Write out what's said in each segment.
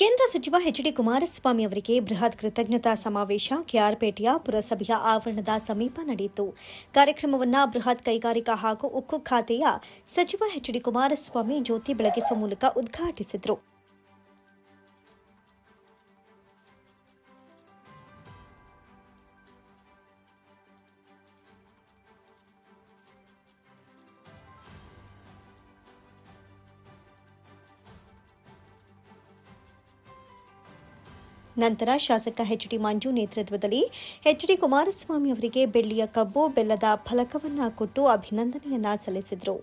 ಕೇಂದ್ರ ಸಚಿವ H D Kumaraswamy ಅವರಿಗೆ ಬೃಹತ್ ಕೃತಜ್ಞತಾ ಸಮಾವೇಶ ಕೆಆರ್ಪೇಟೆಯ ಪುರಸಭೆಯ ಆವರಣದ ಸಮೀಪ ನಡೆಯಿತು. ಕಾರ್ಯಕ್ರಮವನ್ನು ಬೃಹತ್ ಕೈಗಾರಿಕಾ ಹಾಗೂ ಉಕ್ಕು ಖಾತೆಯ ಸಚಿವ ಎಚ್ ಡಿ ಕುಮಾರಸ್ವಾಮಿ ಜ್ಯೋತಿ ಬೆಳಗಿಸುವ ಮೂಲಕ ಉದ್ಘಾಟಿಸಿದರು. ನಂತರ ಶಾಸಕ ಎಚ್ ಡಿ ಮಂಜು ನೇತೃತ್ವದಲ್ಲಿ ಎಚ್ ಡಿ ಕುಮಾರಸ್ವಾಮಿ ಅವರಿಗೆ ಬೆಳ್ಳಿಯ ಕಬ್ಬು, ಬೆಲ್ಲದ ಫಲಕವನ್ನ ಕೊಟ್ಟು ಅಭಿನಂದನೆಯನ್ನ ಸಲ್ಲಿಸಿದರು.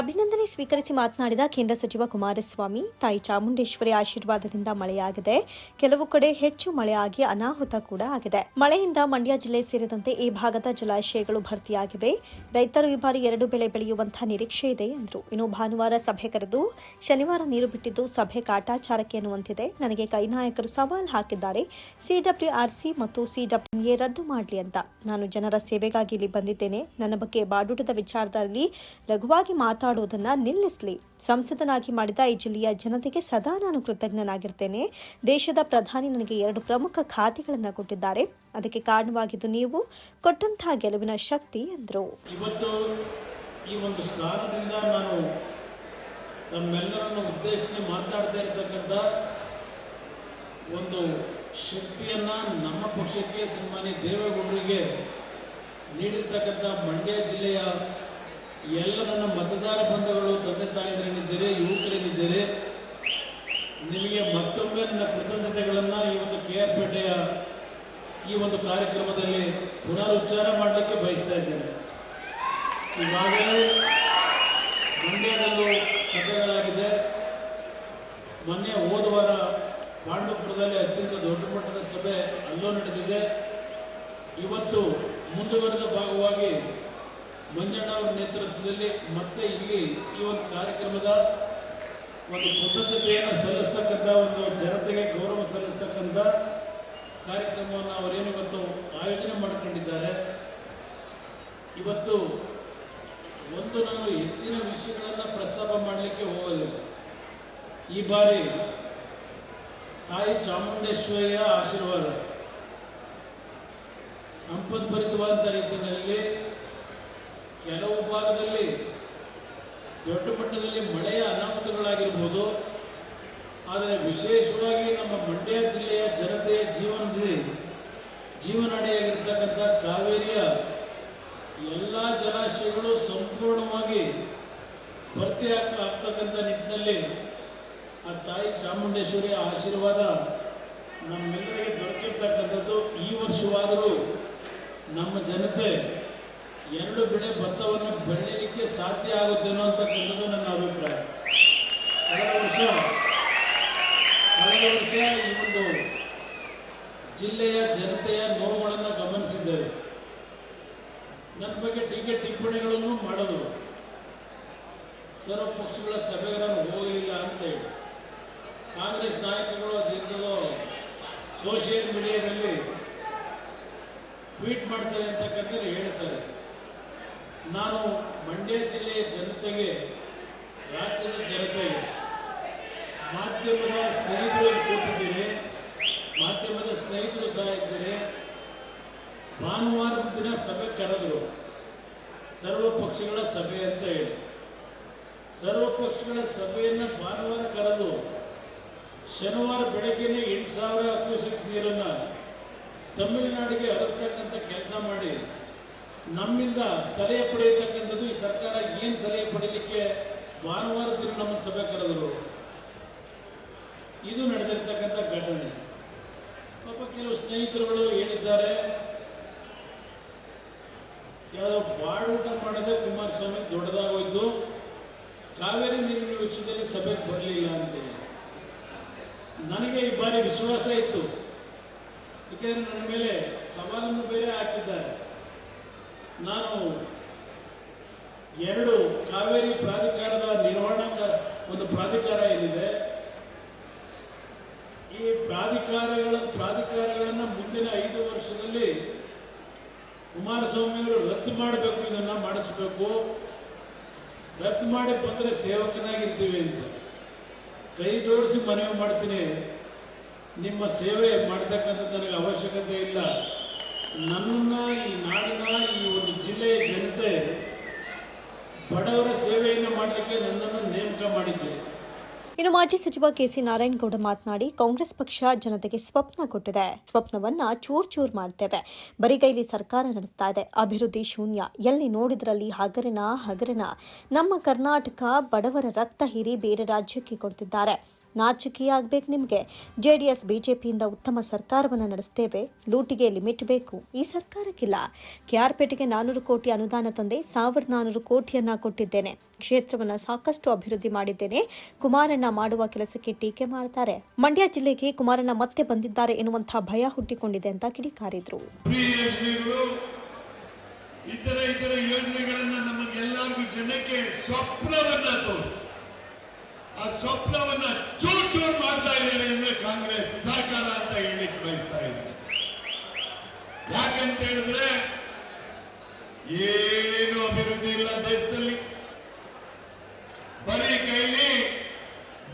ಅಭಿನಂದನೆ ಸ್ವೀಕರಿಸಿ ಮಾತನಾಡಿದ ಕೇಂದ್ರ ಸಚಿವ ಕುಮಾರಸ್ವಾಮಿ, ತಾಯಿ ಚಾಮುಂಡೇಶ್ವರಿ ಆಶೀರ್ವಾದದಿಂದ ಮಳೆಯಾಗಿದೆ. ಕೆಲವು ಕಡೆ ಹೆಚ್ಚು ಮಳೆಯಾಗಿ ಅನಾಹುತ ಕೂಡ ಆಗಿದೆ. ಮಳೆಯಿಂದ ಮಂಡ್ಯ ಜಿಲ್ಲೆ ಸೇರಿದಂತೆ ಈ ಭಾಗದ ಜಲಾಶಯಗಳು ಭರ್ತಿಯಾಗಿವೆ. ರೈತರು ಈ ಬಾರಿ ಎರಡು ಬೆಳೆ ಬೆಳೆಯುವಂತಹ ನಿರೀಕ್ಷೆ ಇದೆ ಎಂದರು ಇನ್ನು ಭಾನುವಾರ ಸಭೆ ಕರೆದು ಶನಿವಾರ ನೀರು ಬಿಟ್ಟಿದ್ದು ಸಭೆ ಕಾಟಾಚಾರಕ್ಕೆ ಎನ್ನುವಂತಿದೆ ನನಗೆ ಕೈ ನಾಯಕರು ಸವಾಲ್ ಹಾಕಿದ್ದಾರೆ. ಸಿಡಬ್ಲ್ಯೂಆರ್ಸಿ ಮತ್ತು ಸಿಡಬ್ಲ್ಯೂಎ ರದ್ದು ಮಾಡಲಿ ಅಂತ. ನಾನು ಜನರ ಸೇವೆಗಾಗಿ ಇಲ್ಲಿ ಬಂದಿದ್ದೇನೆ. ನನ್ನ ಬಗ್ಗೆ ಬಾಡೂಟದ ವಿಚಾರದಲ್ಲಿ ಲಘುವಾಗಿ ಮಾತಾಡೋದನ್ನ ನಿಲ್ಲಿಸಲಿ. ಸಂಸದನಾಗಿ ಮಾಡಿದ ಈ ಜಿಲ್ಲೆಯ ಜನತೆಗೆ ಸದಾ ನಾನು ಕೃತಜ್ಞನಾಗಿರ್ತೇನೆ. ದೇಶದ ಪ್ರಧಾನಿ ನನಗೆ ಎರಡು ಪ್ರಮುಖ ಖಾತೆಗಳನ್ನು ಕೊಟ್ಟಿದ್ದಾರೆ. ಅದಕ್ಕೆ ಕಾರಣವಾಗಿದ್ದು ನೀವು ಕೊಟ್ಟಂತಹ ಗೆಲುವಿನ ಶಕ್ತಿ ಎಂದರು. ಇವತ್ತು ಈ ಒಂದು ಸ್ಥಾನದಿಂದ ನಾನು ತಮ್ಮೆಲ್ಲರನ್ನು ಉದ್ದೇಶಿಸಿ ಮಾತಾಡ್ತಾ ಇರ್ತಕ್ಕಂಥ ಒಂದು ಶಕ್ತಿಯನ್ನು ನಮ್ಮ ಪಕ್ಷಕ್ಕೆ ಸನ್ಮಾನ್ಯ ದೇವೇಗೌಡರಿಗೆ ನೀಡಿರ್ತಕ್ಕಂಥ ಮಂಡ್ಯ ಜಿಲ್ಲೆಯ ಎಲ್ಲ ನನ್ನ ಮತದಾರ ಬಂಧುಗಳು ತಂದೆ ತಾಯಂದಿರೇನಿದ್ದೀರಿ ಯುವಕರೇನಿದ್ದೀರಿ, ನಿಮಗೆ ಮತ್ತೊಮ್ಮೆ ನನ್ನ ಕೃತಜ್ಞತೆಗಳನ್ನು ಈ ಒಂದು ಕೆ ಆರ್ ಪೇಟೆಯ ಈ ಒಂದು ಕಾರ್ಯಕ್ರಮದಲ್ಲಿ ಪುನರುಚ್ಚಾರ ಮಾಡಲಿಕ್ಕೆ ಬಯಸ್ತಾ ಇದ್ದೇನೆ. ಈಗಾಗಲೇ ಮಂಡ್ಯದಲ್ಲೂ ಸಭೆಗಳಾಗಿದೆ. ಮೊನ್ನೆ ಹೋದ ವಾರ ಪಾಂಡವಪುರದಲ್ಲಿ ಅತ್ಯಂತ ದೊಡ್ಡ ಮಟ್ಟದ ಸಭೆ ಅಲ್ಲೂ ನಡೆದಿದೆ. ಇವತ್ತು ಮುಂದುವರೆದ ಭಾಗವಾಗಿ ಮಂಜಣ್ಣ ಅವರ ನೇತೃತ್ವದಲ್ಲಿ ಮತ್ತೆ ಇಲ್ಲಿ ಈ ಒಂದು ಕಾರ್ಯಕ್ರಮದ ಒಂದು ಕೃತಜ್ಞತೆಯನ್ನು ಸಲ್ಲಿಸ್ತಕ್ಕಂಥ ಒಂದು ಜನತೆಗೆ ಗೌರವ ಸಲ್ಲಿಸ್ತಕ್ಕಂಥ ಕಾರ್ಯಕ್ರಮವನ್ನು ಅವರೇನು ಇವತ್ತು ಆಯೋಜನೆ ಮಾಡಿಕೊಂಡಿದ್ದಾರೆ. ಇವತ್ತು ಒಂದು ನಾನು ಹೆಚ್ಚಿನ ವಿಷಯಗಳನ್ನು ಪ್ರಸ್ತಾಪ ಮಾಡಲಿಕ್ಕೆ ಹೋಗೋದಿಲ್ಲ. ಈ ಬಾರಿ ತಾಯಿ ಚಾಮುಂಡೇಶ್ವರಿಯ ಆಶೀರ್ವಾದ. ಸಂಪದ್ಭರಿತವಾದಂಥ ರೀತಿಯಲ್ಲಿ ಕೆಲವು ಭಾಗದಲ್ಲಿ, ದೊಡ್ಡ ಮಟ್ಟದಲ್ಲಿ ಮಳೆಯ ಅನಾಹುತಗಳಾಗಿರ್ಬೋದು. ಆದರೆ ವಿಶೇಷವಾಗಿ ನಮ್ಮ ಮಂಡ್ಯ ಜಿಲ್ಲೆಯ ಜನತೆಯ ಜೀವನದಲ್ಲಿ, ಜೀವನಾಡಿಯಾಗಿರ್ತಕ್ಕಂಥ ಕಾವೇರಿಯ ಎಲ್ಲ ಜಲಾಶಯಗಳು ಸಂಪೂರ್ಣವಾಗಿ ಭರ್ತಿ ಆಗ್ತಾ ಆಗ್ತಕ್ಕಂಥ ನಿಟ್ಟಿನಲ್ಲಿ ಆ ತಾಯಿ ಚಾಮುಂಡೇಶ್ವರಿಯ ಆಶೀರ್ವಾದ ನಮ್ಮೆಲ್ಲರಿಗೆ ದೊರಕಿರ್ತಕ್ಕಂಥದ್ದು ಈ ವರ್ಷವಾದರೂ ನಮ್ಮ ಜನತೆ ಎರಡು ಬೆಳೆ ಭತ್ತವನ್ನು ಬೆಳೀಲಿಕ್ಕೆ ಸಾಧ್ಯ ಆಗುತ್ತೆ ಅಂತಕ್ಕಂಥದ್ದು ನನ್ನ ಅಭಿಪ್ರಾಯ. ಕಳೆದ ವರ್ಷ ಕಳೆದ ವರ್ಷ ಈ ಒಂದು ಜಿಲ್ಲೆಯ ಜನತೆಯ ನೋವುಗಳನ್ನು ಗಮನಿಸಿದ್ದೇವೆ. ನನ್ನ ಬಗ್ಗೆ ಟೀಕೆ ಟಿಪ್ಪಣಿಗಳನ್ನು ಮಾಡೋದು. ಸರ್ವ ಪಕ್ಷಗಳ ಸಭೆಗೆ ನಾನು ಹೋಗಲಿಲ್ಲ ಅಂತ ಹೇಳಿ. ಕಾಂಗ್ರೆಸ್ ನಾಯಕರುಗಳು ಅದಿಂದಲೋ ಸೋಷಿಯಲ್ ಮೀಡಿಯಾದಲ್ಲಿ ಟ್ವೀಟ್ ಮಾಡ್ತಾರೆ ಅಂತಕ್ಕಂಥದ್ದು ಹೇಳ್ತಾರೆ. ನಾನು ಮಂಡ್ಯ ಜಿಲ್ಲೆಯ ಜನತೆಗೆ, ರಾಜ್ಯದ ಜನತೆಗೆ ಮಾಧ್ಯಮದ ಸ್ನೇಹಿತರು ಕೂತಿದ್ದೀನಿ. ಮಾಧ್ಯಮದ ಸ್ನೇಹಿತರು ಸಹ ಇದ್ದೀನಿ. ಭಾನುವಾರದ ದಿನ ಸಭೆ ಕರೆದರು. ಸರ್ವ ಪಕ್ಷಗಳ ಸಭೆ ಅಂತ ಹೇಳಿ. ಸರ್ವ ಪಕ್ಷಗಳ ಸಭೆಯನ್ನು ಭಾನುವಾರ ಕರೆದು, ಶನಿವಾರ ಬೆಳಗ್ಗೆನೇ ಎಂಟು ಸಾವಿರ ಕ್ಯೂಸೆಕ್ಸ್ ನೀರನ್ನು ತಮಿಳುನಾಡಿಗೆ ಹರಿಸ್ತಕ್ಕಂಥ ಕೆಲಸ ಮಾಡಿ ನಮ್ಮಿಂದ ಸಲಹೆ ಪಡೆಯತಕ್ಕಂಥದ್ದು ಈ ಸರ್ಕಾರ ಏನು ಸಲಹೆ ಪಡೀಲಿಕ್ಕೆ ಭಾನುವಾರ ದಿನ ನಮ್ಮ ಸಭೆ ಕರೆದರು. ಇದು ನಡೆದಿರ್ತಕ್ಕಂಥ ಘಟನೆ. ಪಾಪ ಕೆಲವು ಸ್ನೇಹಿತರುಗಳು ಹೇಳಿದ್ದಾರೆ. ಯಾವುದೋ ಬಾಡೂಟ ಮಾಡದೆ ಕುಮಾರಸ್ವಾಮಿ ದೊಡ್ಡದಾಗೋಯ್ತು. ಕಾವೇರಿ ನೀರಿನ ವಿಷಯದಲ್ಲಿ ಸಭೆಗೆ ಬರಲಿಲ್ಲ ಅಂತೇಳಿ ನನಗೆ ಈ ಬಾರಿ ವಿಶ್ವಾಸ ಇತ್ತು. ಏಕೆಂದರೆ ನನ್ನ ಮೇಲೆ ಸವಾಲನ್ನು ಬೇರೆ ಹಾಕಿದ್ದಾರೆ. ನಾನು ಎರಡು ಕಾವೇರಿ ಪ್ರಾಧಿಕಾರದ ನಿರ್ವಹಣಾ ಒಂದು ಪ್ರಾಧಿಕಾರ ಏನಿದೆ, ಈ ಪ್ರಾಧಿಕಾರಗಳ ಪ್ರಾಧಿಕಾರಗಳನ್ನು ಮುಂದಿನ ಐದು ವರ್ಷದಲ್ಲಿ ಕುಮಾರಸ್ವಾಮಿ ಅವರು ರದ್ದು ಮಾಡಬೇಕು, ಇದನ್ನು ಮಾಡಿಸ್ಬೇಕು. ರದ್ದು ಮಾಡಿ ಬಂದರೆ ಸೇವಕನಾಗಿರ್ತೀವಿ ಅಂತ. ಕೈ ಜೋಡಿಸಿ ಮನವಿ ಮಾಡ್ತೀನಿ. ನಿಮ್ಮ ಸೇವೆ ಮಾಡ್ತಕ್ಕಂಥದ್ದು ನನಗೆ ಅವಶ್ಯಕತೆ ಇಲ್ಲ. ನನ್ನನ್ನು ಈ ನಾಡಿನ ಈ ಒಂದು ಜಿಲ್ಲೆಯ ಜನತೆ ಬಡವರ ಸೇವೆಯನ್ನು ಮಾಡಲಿಕ್ಕೆ ನನ್ನನ್ನು ನೇಮಕ ಮಾಡಿದ್ದೀರಿ. ಇನ್ನು ಮಾಜಿ ಸಚಿವ ಕೆಸಿ ನಾರಾಯಣಗೌಡ ಮಾತನಾಡಿ, ಕಾಂಗ್ರೆಸ್ ಪಕ್ಷ ಜನತೆಗೆ ಸ್ವಪ್ನ ಕೊಟ್ಟಿದೆ. ಸ್ವಪ್ನವನ್ನ ಚೂರ್ ಚೂರ್ ಮಾಡ್ತೇವೆ. ಬರಿಗೈಲಿ ಸರ್ಕಾರ ನಡೆಸ್ತಾ ಇದೆ. ಅಭಿವೃದ್ಧಿ ಶೂನ್ಯ. ಎಲ್ಲಿ ನೋಡಿದ್ರಲ್ಲಿ ಹಗರಣ ಹಗರಣ. ನಮ್ಮ ಕರ್ನಾಟಕ ಬಡವರ ರಕ್ತ ಹೀರಿ ಬೇರೆ ರಾಜ್ಯಕ್ಕೆ ಕೊಡ್ತಿದ್ದಾರೆ. ನಾಚಿಕೆಯಾಗಬೇಕು ಆಗ್ಬೇಕು ನಿಮಗೆ. ಜೆಡಿಎಸ್, ಬಿಜೆಪಿಯಿಂದ ಉತ್ತಮ ಸರ್ಕಾರವನ್ನು ನಡೆಸ್ತೇವೆ. ಲೂಟಿಗೆ ಲಿಮಿಟ್ ಬೇಕು. ಈ ಸರ್ಕಾರಕ್ಕಿಲ್ಲ. ಕೆಆರ್ಪೇಟೆಗೆ ನಾನೂರು ಕೋಟಿ ಅನುದಾನ ತಂದೆ ಸಾವಿರದ ನಾನೂರು ಕೋಟಿಯನ್ನ ಕೊಟ್ಟಿದ್ದೇನೆ. ಕ್ಷೇತ್ರವನ್ನು ಸಾಕಷ್ಟು ಅಭಿವೃದ್ಧಿ ಮಾಡಿದ್ದೇನೆ. ಕುಮಾರಣ್ಣ ಮಾಡುವ ಕೆಲಸಕ್ಕೆ ಟೀಕೆ ಮಾಡ್ತಾರೆ. ಮಂಡ್ಯ ಜಿಲ್ಲೆಗೆ ಕುಮಾರಣ್ಣ ಮತ್ತೆ ಬಂದಿದ್ದಾರೆ ಎನ್ನುವಂತಹ ಭಯ ಹುಟ್ಟಿಕೊಂಡಿದೆ ಅಂತ ಕಿಡಿಕಾರಿದ್ರು. ಇತರ ಇತರ ಯೋಜನೆಗಳನ್ನ ನಮಗೆಲ್ಲರಿಗೂ ಜನಕ್ಕೆ ಸ್ವಪ್ನವನ್ನ ತೋರು ಆ ಸ್ವಪ್ನವನ್ನ ಚೂರ್ ಚೂರ್ ಮಾಡ್ತಾ ಇದ್ದಾರೆ ಅಂದ್ರೆ ಕಾಂಗ್ರೆಸ್ ಸರ್ಕಾರ ಅಂತ ಹೇಳಲಿಕ್ಕೆ ಬಯಸ್ತಾ ಇದ್ದಾರೆ ಯಾಕಂತ ಹೇಳಿದ್ರೆ ಏನು ಅಭಿವೃದ್ಧಿ ಇಲ್ಲ ದೇಶದಲ್ಲಿ. ಬರೀ ಕೈಲಿ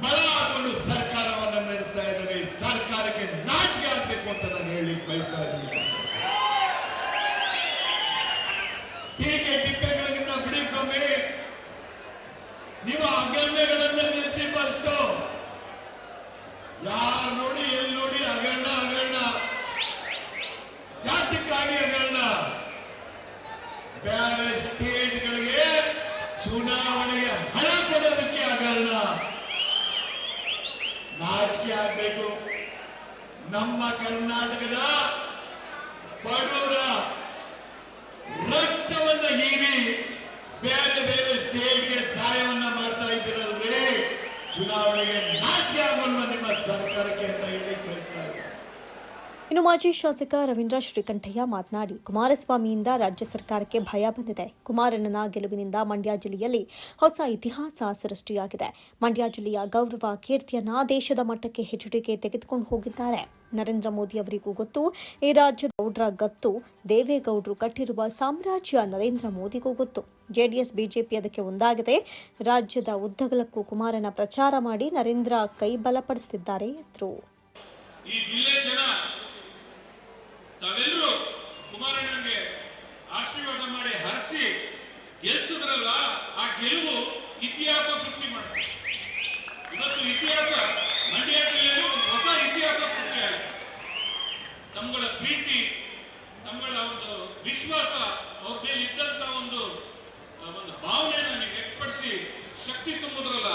ಮಳ ಹಾಕೊಂಡು ಸರ್ಕಾರವನ್ನ ನಡೆಸ್ತಾ ಇದ್ದಾರೆ. ಸರ್ಕಾರಕ್ಕೆ ನಾಚಿಕೆ ಆಗ್ಬೇಕು ಅಂತ ನಾನು ಹೇಳಲಿಕ್ಕೆ ಬಯಸ್ತಾ ಇದ್ದೀನಿ. ಹೀಗೆ ಟಿಪ್ಪೆಗಳಿಗಿಂತ ಬಿಡಿ ಸ್ವಾಮಿ ಹಗರಣಗಳನ್ನ ನಿಲ್ಲಿಸಿ ಫಸ್ಟ್ ಯಾರು ನೋಡಿ ಎಲ್ಲಿ ನೋಡಿ ಹಗರಣ ಹಗರಣ ಯಾತಕ್ಕಾಗಿ ಹಗರಣ ಬೇರೆ ಸ್ಟೇಟ್ಗಳಿಗೆ ಚುನಾವಣೆಗೆ ಹಣ ಕೊಡೋದಕ್ಕೆ ಹಗರಣ ನಾಚಿಕೆ ಆಗ್ಬೇಕು. ನಮ್ಮ ಕರ್ನಾಟಕದ ಬಡವರ ರಕ್ತವನ್ನ ಹೀರಿ ಬೇರೆ ಬೇರೆ ಸ್ಟೇಟ್ಗೆ ಚುನಾವಣೆಗೆ ನಾಚಿಕೆ ನಿಮ್ಮ ಸರ್ಕಾರಕ್ಕೆ ಅಂತ ಹೇಳಿ ಇನ್ನು ಮಾಜಿ ಶಾಸಕ ರವೀಂದ್ರ ಶ್ರೀಕಂಠಯ್ಯ ಮಾತನಾಡಿ, ಕುಮಾರಸ್ವಾಮಿಯಿಂದ ರಾಜ್ಯ ಸರ್ಕಾರಕ್ಕೆ ಭಯ ಬಂದಿದೆ. ಕುಮಾರಣ್ಣನ ಗೆಲುವಿನಿಂದ ಮಂಡ್ಯ ಜಿಲ್ಲೆಯಲ್ಲಿ ಹೊಸ ಇತಿಹಾಸ ಸೃಷ್ಟಿಯಾಗಿದೆ. ಮಂಡ್ಯ ಜಿಲ್ಲೆಯ ಗೌರವ ಕೀರ್ತಿಯನ್ನ ದೇಶದ ಮಟ್ಟಕ್ಕೆ ಹೆಚುಡಿಗೆ ತೆಗೆದುಕೊಂಡು ಹೋಗಿದ್ದಾರೆ. ನರೇಂದ್ರ ಮೋದಿ ಅವರಿಗೂ ಗೊತ್ತು, ಈ ರಾಜ್ಯದ ಗೌಡ್ರ ಗತ್ತು ದೇವೇಗೌಡರು ಕಟ್ಟಿರುವ ಸಾಮ್ರಾಜ್ಯ ನರೇಂದ್ರ ಮೋದಿಗೂ ಗೊತ್ತು. ಜೆಡಿಎಸ್, ಬಿಜೆಪಿ ಅದಕ್ಕೆ ಒಂದಾಗಿದೆ. ರಾಜ್ಯದ ಉದ್ದಗಲಕ್ಕೂ ಕುಮಾರನ ಪ್ರಚಾರ ಮಾಡಿ ನರೇಂದ್ರ ಕೈ ಬಲಪಡಿಸುತ್ತಿದ್ದಾರೆ ಎಂದರು. ಮಾಡಿ ಇತಿಹಾಸ ಸೃಷ್ಟಿ ಮಾಡುತ್ತೆ. ಇವತ್ತು ಇತಿಹಾಸ ಮಂಡ್ಯ ಜಿಲ್ಲೆಯಲ್ಲಿ ಒಂದು ಹೊಸ ಇತಿಹಾಸ ಸೃಷ್ಟಿಯಾಗಿದೆ ತಮ್ಮಗಳ ಪ್ರೀತಿ ತಮ್ಮಗಳ ಒಂದು ವಿಶ್ವಾಸ ಅವ್ರ ಮೇಲೆ ಇದ್ದಂತ ಒಂದು ಒಂದು ಭಾವನೆಯನ್ನು ನೀವು ವ್ಯಕ್ತಪಡಿಸಿ ಶಕ್ತಿ ತುಂಬುದ್ರಲ್ಲ.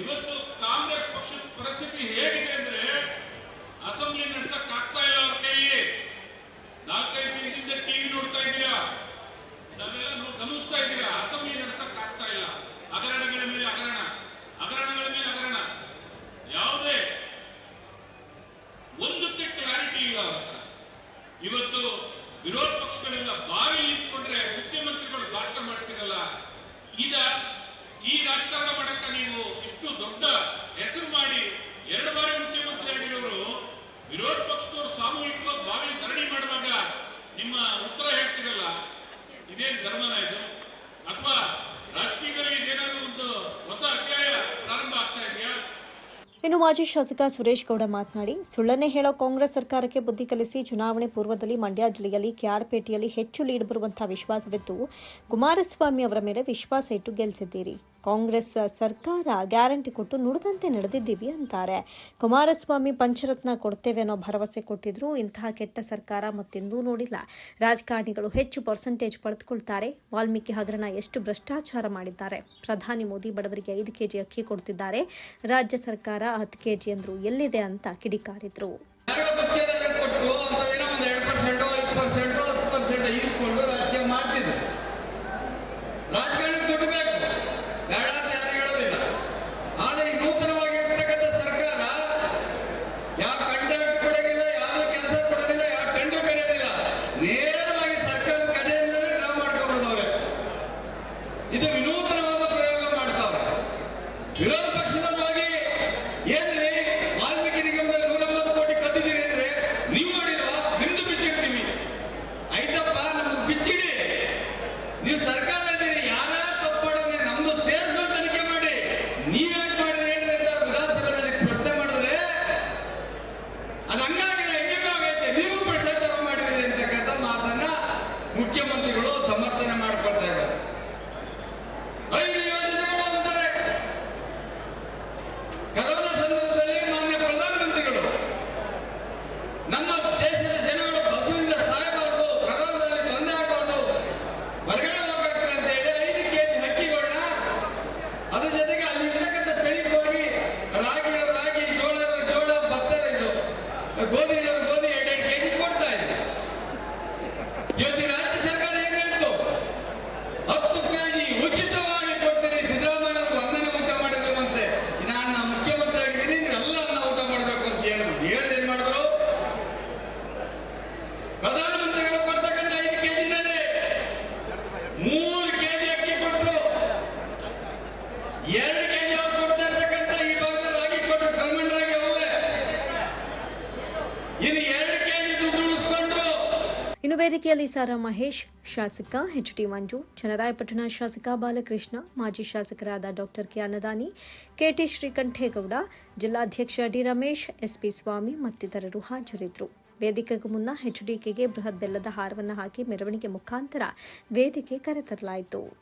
ಇವತ್ತು ಕಾಂಗ್ರೆಸ್ ಪಕ್ಷದ ಪರಿಸ್ಥಿತಿ ಹೇಗಿದೆ ಮಾಜಿ ಶಾಸಕ ಸುರೇಶ್ ಗೌಡ ಮಾತನಾಡಿ, ಸುಳ್ಳನ್ನೇ ಹೇಳೋ ಕಾಂಗ್ರೆಸ್ ಸರ್ಕಾರಕ್ಕೆ ಬುದ್ಧಿ ಕಲಿಸಿ ಚುನಾವಣೆ ಪೂರ್ವದಲ್ಲಿ ಮಂಡ್ಯ ಜಿಲ್ಲೆಯಲ್ಲಿ ಕೆಆರ್ಪೇಟೆಯಲ್ಲಿ ಹೆಚ್ಚು ಲೀಡ್ ಬರುವಂತಹ ವಿಶ್ವಾಸವಿದ್ದು, ಕುಮಾರಸ್ವಾಮಿ ಅವರ ಮೇಲೆ ವಿಶ್ವಾಸ ಇಟ್ಟು ಗೆಲ್ಲಿಸಿದ್ದೀರಿ ಕಾಂಗ್ರೆಸ್ ಸರ್ಕಾರ ಗ್ಯಾರಂಟಿ ಕೊಟ್ಟು ನುಡಿದಂತೆ ನಡೆದಿದ್ದೀವಿ ಅಂತಾರೆ. ಕುಮಾರಸ್ವಾಮಿ ಪಂಚರತ್ನ ಕೊಡ್ತೇವೆ ಅನ್ನೋ ಭರವಸೆ ಕೊಟ್ಟಿದ್ರು. ಇಂತಹ ಕೆಟ್ಟ ಸರ್ಕಾರ ಮತ್ತೆಂದೂ ನೋಡಿಲ್ಲ. ರಾಜಕಾರಣಿಗಳು ಹೆಚ್ಚು ಪರ್ಸೆಂಟೇಜ್ ಪಡೆದುಕೊಳ್ತಾರೆ. ವಾಲ್ಮೀಕಿ ಹಗರಣ ಎಷ್ಟು ಭ್ರಷ್ಟಾಚಾರ ಮಾಡಿದ್ದಾರೆ. ಪ್ರಧಾನಿ ಮೋದಿ ಬಡವರಿಗೆ ಐದು ಕೆಜಿ ಅಕ್ಕಿ ಕೊಡ್ತಿದ್ದಾರೆ. ರಾಜ್ಯ ಸರ್ಕಾರ ಹತ್ತು ಕೆಜಿ ಅಂದ್ರು ಎಲ್ಲಿದೆ ಅಂತ ಕಿಡಿಕಾರಿದ್ರು. Neil ಇನ್ನು ವೇದಿಕೆಯಲ್ಲಿ ಸಾರಾ ಮಹೇಶ್, ಶಾಸಕ ಎಚ್ ಟಿ ಮಂಜು, ಚನ್ನರಾಯಪಟ್ಟಣ ಶಾಸಕ ಬಾಲಕೃಷ್ಣ, ಮಾಜಿ ಶಾಸಕರಾದ doctor K Annadani K T Srikantegowda, ಜಿಲ್ಲಾಧ್ಯಕ್ಷ ಡಿ ರಮೇಶ್, ಎಸ್ಪಿ ಸ್ವಾಮಿ ಮತ್ತಿತರರು ಹಾಜರಿದ್ದರು. ವೇದಿಕೆಗೂ ಮುನ್ನ ಎಚ್ಡಿಕೆಗೆ ಬೃಹತ್ ಬೆಲ್ಲದ ಹಾರವನ್ನು ಹಾಕಿ ಮೆರವಣಿಗೆ ಮುಖಾಂತರ ವೇದಿಕೆ ಕರೆತರಲಾಯಿತು.